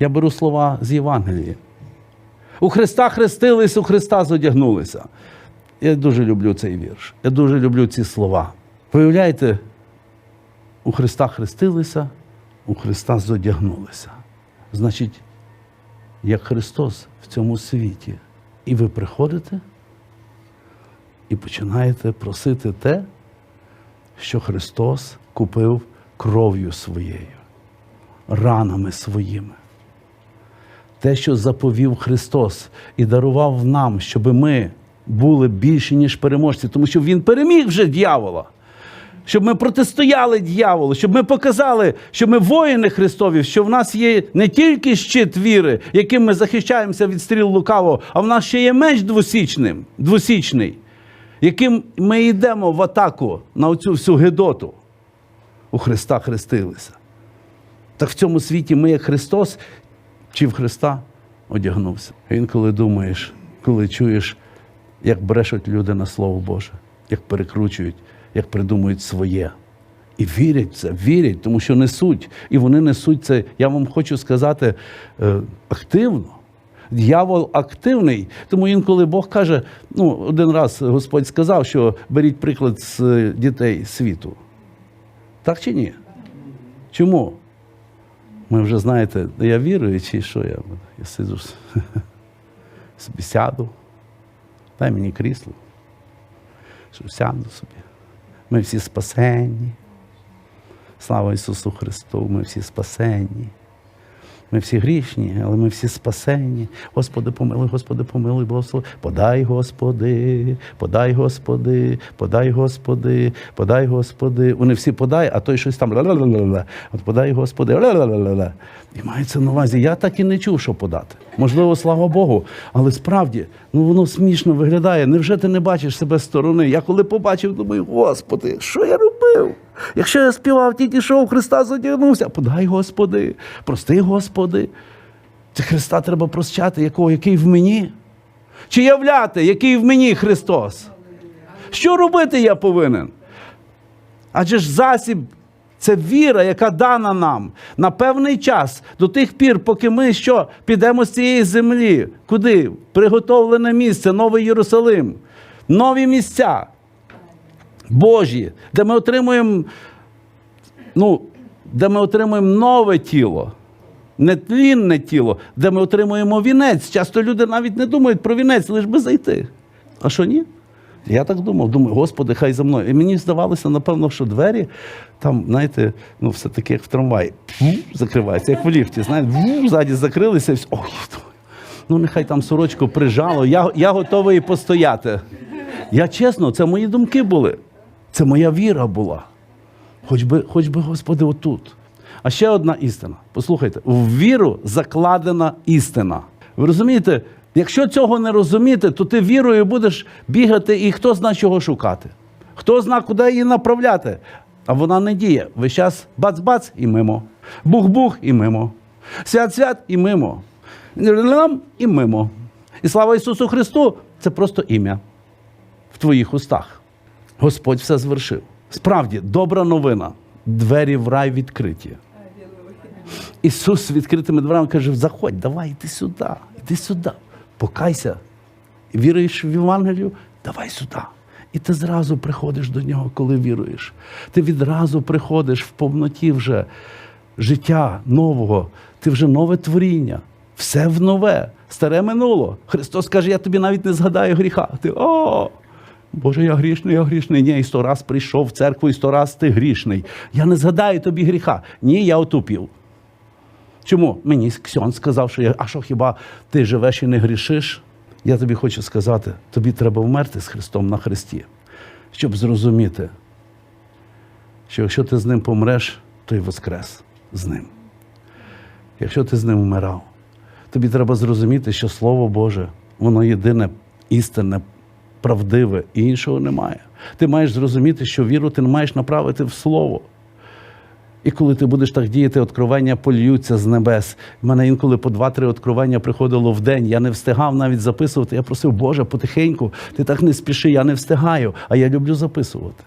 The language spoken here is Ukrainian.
Я беру слова з Євангелії. У Христа хрестились, у Христа зодягнулися. Я дуже люблю цей вірш. Я дуже люблю ці слова. Виявляєте, у Христа хрестилися, у Христа зодягнулися. Значить, як Христос в цьому світі. І ви приходите і починаєте просити те, що Христос купив кров'ю своєю, ранами своїми. Те, що заповів Христос і дарував нам, щоб ми були більші, ніж переможці, тому що Він переміг вже дьявола. Щоб ми протистояли дьяволу, щоб ми показали, що ми воїни Христові, що в нас є не тільки щит віри, яким ми захищаємося від стріл лукавого, а в нас ще є меч двосічним, двосічний, яким ми йдемо в атаку на оцю всю гидоту. У Христа хрестилися. Так в цьому світі ми, як Христос, чи в Христа одягнувся. Інколи думаєш, коли чуєш, як брешуть люди на Слово Боже, як перекручують, як придумують своє. І вірять в це, вірять, тому що несуть. І вони несуть це, я вам хочу сказати, е, активно. Дьявол активний, тому інколи Бог каже: ну, один раз Господь сказав, що беріть приклад з е, дітей світу. Так чи ні? Чому? Ми вже знаєте, я віруючий, що я? Я сиджу собі сяду, дай мені крісло, що сяду собі. Ми всі спасенні. Слава Ісусу Христу, ми всі спасенні. Ми всі грішні, але ми всі спасені. Господи, помилуй, Господи, помилуй, благослови. Подай, Господи, подай, Господи, подай, Господи, подай, Господи. Вони всі подай, а той щось там ла-ла-ла-ла-ла. От подай, Господи, ла-ла-ла-ла-ла. І мається на увазі. Я так і не чув, що подати. Можливо, слава Богу. Але справді, ну воно смішно виглядає. Невже ти не бачиш себе з сторони? Я коли побачив, думаю, Господи, що я робив? Якщо я співав тільки що Христа задягнувся, подай, Господи, прости, Господи. Це Христа треба прощати, якого, який в мені? Чи являти, який в мені Христос? Що робити я повинен? Адже ж засіб це віра, яка дана нам на певний час, до тих пір, поки ми що підемо з цієї землі. Куди? Приготовлене місце, Новий Єрусалим, нові місця. Божі, де ми отримуємо, ну, де ми отримуємо нове тіло, нетлінне тіло, де ми отримуємо вінець. Часто люди навіть не думають про вінець, лише би зайти. А що ні? Я так думав, думаю, Господи, хай за мною. І мені здавалося, напевно, що двері там, знаєте, ну, все-таки як в трамваї, фу, закриваються, як в ліфті, знаєте, ззаді закрилися, і все. Ой, ну нехай там сорочку прижало, я, я готовий постояти. Я чесно, це мої думки були. Це моя віра була. Хоч би, хоч би, Господи, отут. А ще одна істина. Послухайте, в віру закладена істина. Ви розумієте, якщо цього не розуміти, то ти вірою будеш бігати, і хто зна чого шукати. Хто зна, куди її направляти. А вона не діє. Весь час бац-бац і мимо. Бух-бух і мимо. Свят-свят і мимо. Лям і мимо. І слава Ісусу Христу це просто ім'я в твоїх устах. Господь все звершив. Справді, добра новина. Двері в рай відкриті. Ісус з відкритими дверами каже: заходь, давай, іди сюди, іди сюди, покайся. Віруєш в Євангелію? Давай сюди. І ти зразу приходиш до нього, коли віруєш. Ти відразу приходиш в повноті вже життя нового, ти вже нове творіння, все в нове, старе минуло. Христос каже, я тобі навіть не згадаю гріха. Ти о! Боже, я грішний, я грішний. Ні, і сто раз прийшов в церкву, і сто раз ти грішний. Я не згадаю тобі гріха. Ні, я отупів. Чому? Мені Ксьон сказав, що я, а що хіба ти живеш і не грішиш? Я тобі хочу сказати, тобі треба вмерти з Христом на Христі, щоб зрозуміти, що якщо ти з ним помреш, то й воскрес з ним. Якщо ти з ним вмирав, тобі треба зрозуміти, що Слово Боже, воно єдине істинне, правдиве і іншого немає. Ти маєш зрозуміти, що віру ти не маєш направити в Слово. І коли ти будеш так діяти, откровення польються з небес. У мене інколи по два-три откровення приходило в день. Я не встигав навіть записувати. Я просив, Боже, потихеньку, ти так не спіши, я не встигаю, а я люблю записувати.